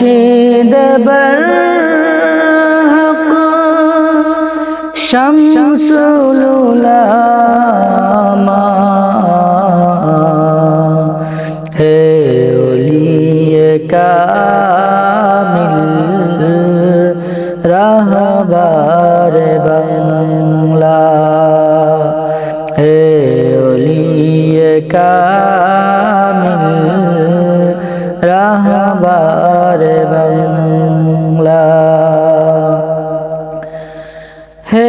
মুর্শিদ বর শামসুল উলামা হে ওলিয়ে কামিল রাহবার বাংলা। হে ওলিয়ে কামিল রাহবার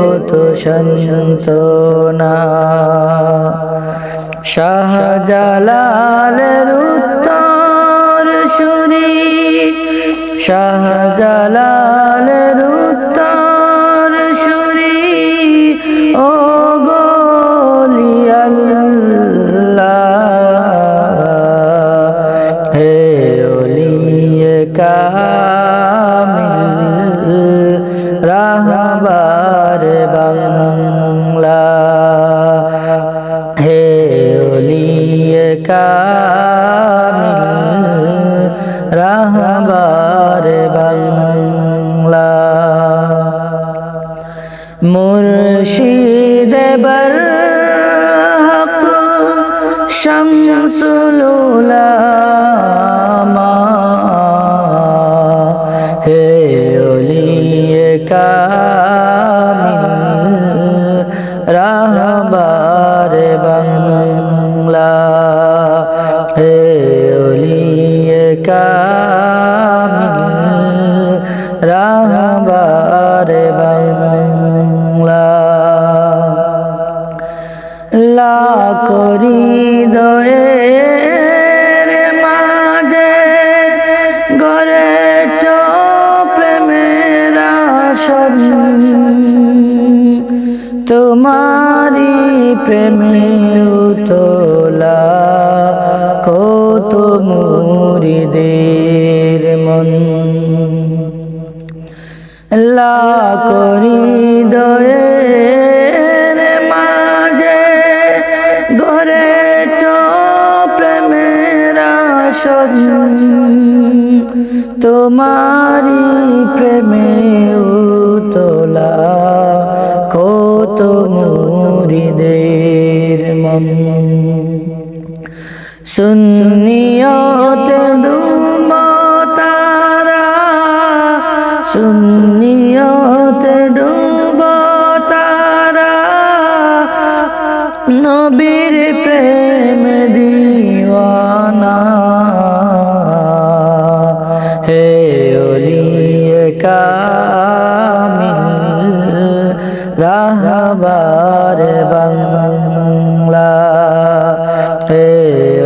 কত সন্তনা শাহজালালের উত্তর সুরি শাহজালালের উত্তর সুরি ও গলিয়াল্লাহ হে ওলিয়ে কামিল রাহবার বাংলা। হে ওলিয়ে কামিল রাহবার বাংলা। মুর্শিদ বর হক শামসুল উলামা। রাহবার বাংলা। লাকরি দয়ের মাঝে গরে প্রেমের আসন। তোমারি প্রেমে উতলা কত মুরিদের আসন তোমারি প্রেমে উতলা কত মুরিদের মন। সুন্নিয়তে তারা সুন্নিয়তে ডুব তারা নবীর প্রেম হে কামিল রাহবার বাংলা হে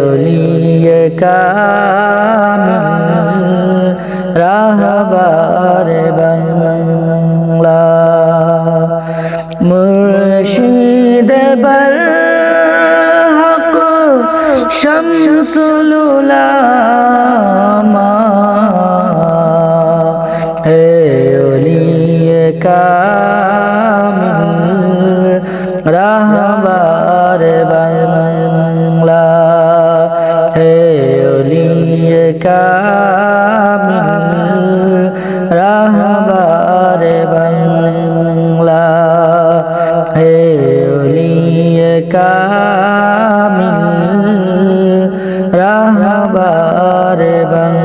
ওলিয়ে কামিল রাহবার বাংলা মুর্শিদ বর হক শামসুল উলামা রাহবার বাংলা। হে অলিয়ে কামিল রাহবার বাংলা। হে অলিয়ে কামিল রাহবার বাংলা।